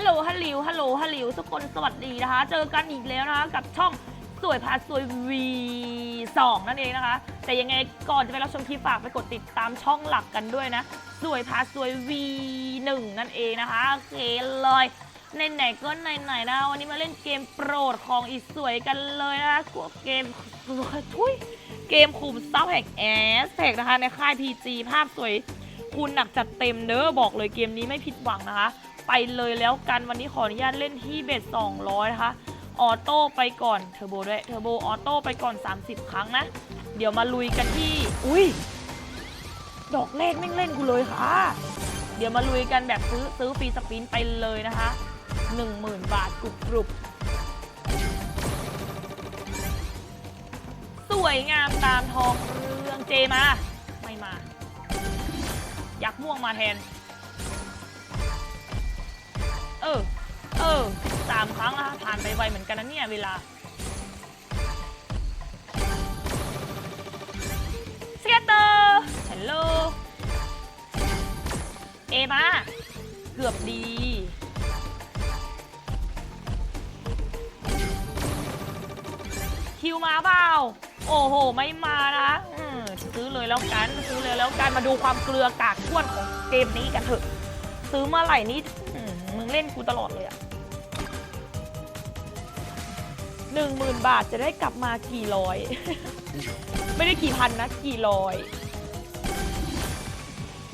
ฮัลโหล ฮัลโหลฮัลโหล ฮัลโหลทุกคนสวัสดีนะคะ เจอกันอีกแล้วนะคะ กับช่องสวยพาสวย V2 นั่นเองนะคะ แต่ยังไงก่อนจะไปรับชมคลิปฝากไปกดติดตามช่องหลักกันด้วยนะ สวยพาสวย V1 นั่นเองนะคะ โอเคเลยไหนๆก็ไหนๆนะวันนี้มาเล่นเกมโปรดของอีสวยกันเลยนะคะกัวเกมทุยเกมคุมซับแฮกแอสแท็กนะคะ ในค่าย PG ภาพสวย คุณหนักจัดเต็มเด้อบอกเลยเกมนี้ไม่ผิดหวังนะคะ ไปเลยแล้วกันวันนี้ขออนุญาตเล่นที่เบส200 นะคะ ออโต้ไปก่อนเทอร์โบด้วยเทอร์โบออโต้ไปก่อน 30 ครั้งนะ เดี๋ยวมาลุยกันที่ อุ้ย ดอกแรกแม่เล่นกูเลยค่ะ เดี๋ยวมาลุยกันแบบซื้อซื้อฟรีสปินไปเลยนะคะ 10,000 บาทกรุบกรุบสวยงามตามทองเรื่องเจมา ไม่มา อยักม่วงมาแทน ออสามครั้งนะคะผ่านไปไวเหมือนกันนะเนี่ยเวลาสเกตเตอร์ฮัลโหลเอมาเกือบดีคิวมาเปล่าโอ้โห ไม่มานะซื้อเลยแล้วกัน ซื้อเลยแล้วกัน มาดูความเกลือกากข้วนของเกมนี้กันเถอะ ซื้อเมื่อไหร่นี่อืมมึงเล่นกูตลอดเลยอะ หนึ่งหมื่นบาทจะได้กลับมากี่ร้อย ไม่ได้กี่พันนะ กี่ร้อย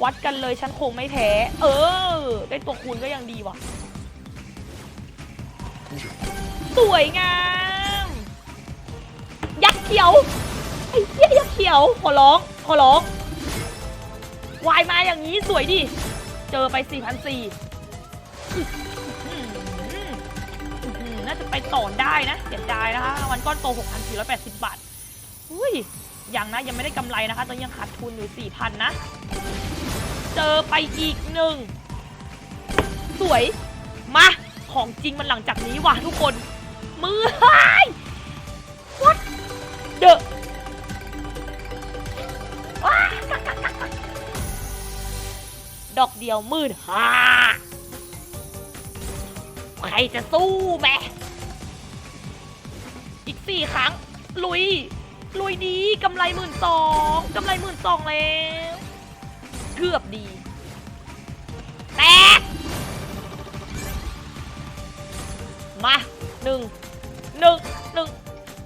วัดกันเลยฉันคงไม่แพ้ เออ ได้ตัวคูณก็ยังดีว่ะ สวยงาม ยักษ์เขียว ไอ้เหี้ยยักษ์เขียว ขอร้อง ขอร้อง วายมาอย่างนี้สวยดิ เจอไป4 4 0 0 น่าจะไปต่อได้นะเสียดายนะคะรางวันก้อนโต 6,480 บาทอุ้ยยังนะยังไม่ได้กำไรนะคะตอนยังขาดทุนอยู่ 4,000 นะ เจอไปอีกหนึ่ง สวย มา ของจริงมันหลังจากนี้ว่ะทุกคน มือหาย what the ดอกเดียวมื่นห้าใครจะสู้แม่ อีกสี่ครั้ง ลุย ลุยดีกำไรหมื่นสองกำไรหมื่นสองแล้ว เกือบดีแตกมาหนึ่งหนึ่งหนึ่ง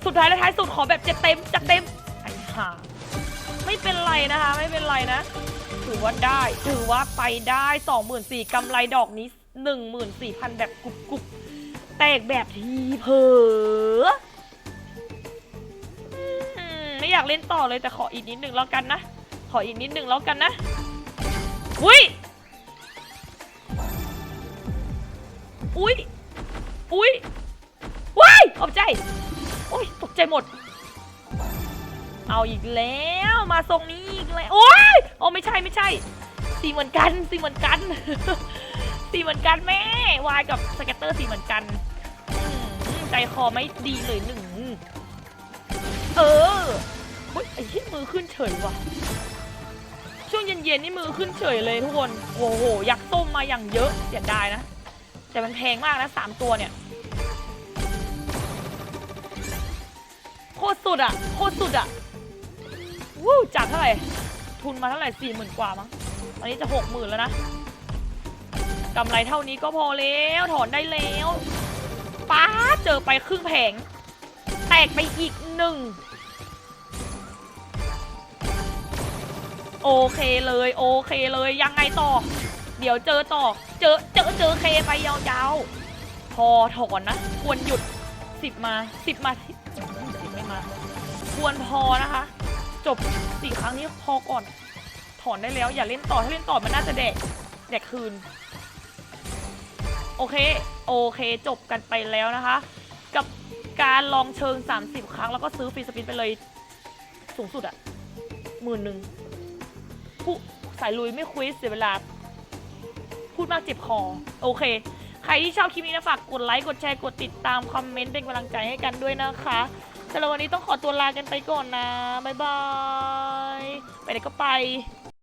สุดท้ายและท้ายสุดขอแบบจ็ดเต็มจัดเต็มไอ้ห่าไม่เป็นไรนะคะ ไม่เป็นไรนะ ถือว่าได้ถือว่าไปได้สองหมื่นสี่กำไรดอกนี้หนึ่งหมื่นสี่พันแบบกรุบกรุบแตกแบบทีเผลอ อืมไม่อยากเล่นต่อเลยแต่ขออีกนิดหนึ่งแล้วกันนะ ขออีกนิดหนึ่งแล้วกันนะอุ้ยอุ้ยอุ้ยว้ายตกใจโอ้ยตกใจหมด เอาอีกแล้วมาทรงนี้อีกแล้วโอ้ยโอ้ไม่ใช่ไม่ใช่สีเหมือนกันสีเหมือนกันสีเหมือนกันแม่วายกับสเก็ตเตอร์สีเหมือนกันใจคอไม่ดีเลยหนึ่งเออ เฮ้ยไอ้ที่มือขึ้นเฉยว่ะ ช่วงเย็นๆนี่มือขึ้นเฉยเลยทุกคน โอ้โห ยักษ์ส้มมาอย่างเยอะเสียดายนะ แต่มันแพงมากนะสามตัวเนี่ย โคตรสุดอะโคตรสุดอะวู้จากเท่าไหร่ ทุนมาเท่าไหร่สี่หมื่นกว่ามั้งตอนนี้จะหกหมื่นแล้วนะกำไรเท่านี้ก็พอแล้วถอนได้แล้วป้าเจอไปครึ่งแผง แตกไปอีกหนึ่ง โอเคเลยโอเคเลยยังไงต่อ เดี๋ยวเจอต่อ เจอเจอเจอเคไปยาวๆ พอถอนนะ ควรหยุดสิบมาสิบมาสิบไม่มา ควรพอนะคะ จบสี่ครั้งนี้พอก่อน ถอนได้แล้ว อย่าเล่นต่อถ้าเล่นต่อมันน่าจะแดกแดกคืน โอเค โอเคจบกันไปแล้วนะคะ กับการลองเชิง 30 ครั้งแล้วก็ซื้อฟรีสปินไปเลยสูงสุดอะหมื่นหนึ่ง ผู้สายลุยไม่คุยเสียเวลา พูดมากเจ็บคอโอเค ใครที่ชอบคลิปนี้นะฝากกดไลค์กดแชร์กดติดตามคอมเมนต์เป็นกำลังใจให้กันด้วยนะคะสำหรับวันนี้ต้องขอตัวลากันไปก่อนนะ บ๊ายบาย ไปไหนก็ไป